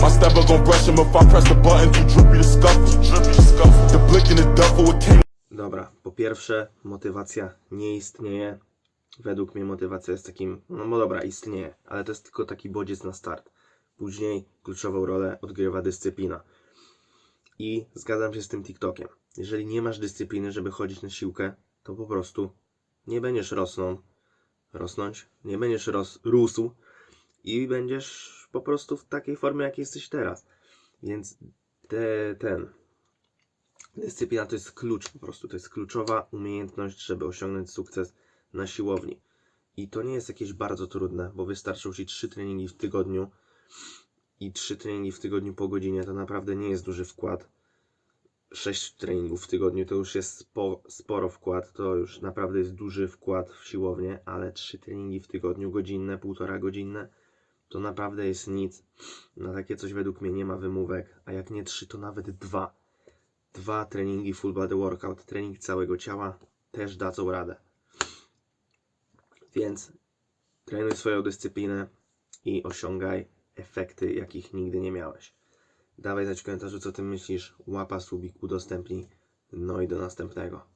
My stepper gon' brush him if I press the button. Drippy. The blick in the duffel with King. Dobra, po pierwsze, motywacja nie istnieje. Według mnie motywacja jest takim, no bo dobra, istnieje, ale to jest tylko taki bodziec na start. Później kluczową rolę odgrywa dyscyplina. I zgadzam się z tym TikTokiem. Jeżeli nie masz dyscypliny, żeby chodzić na siłkę, to po prostu nie będziesz rosną, rosnąć, nie będziesz ros, rósł i będziesz po prostu w takiej formie, jakiej jesteś teraz. Więc te, ten, Dyscyplina to jest klucz po prostu, to jest kluczowa umiejętność, żeby osiągnąć sukces na siłowni. I to nie jest jakieś bardzo trudne, bo wystarczą Ci 3 treningi w tygodniu i 3 treningi w tygodniu po godzinie to naprawdę nie jest duży wkład. 6 treningów w tygodniu to już jest spo, sporo wkład, to już naprawdę jest duży wkład w siłownię, ale 3 treningi w tygodniu, godzinne, półtora godzinne, to naprawdę jest nic. Na takie coś według mnie nie ma wymówek, a jak nie 3, to nawet 2 dwa treningi full body workout, trening całego ciała też dadzą radę. Więc trenuj swoją dyscyplinę i osiągaj efekty, jakich nigdy nie miałeś. Dawaj znać w komentarzu, co ty myślisz. Łapa, subik, udostępnij. No i do następnego.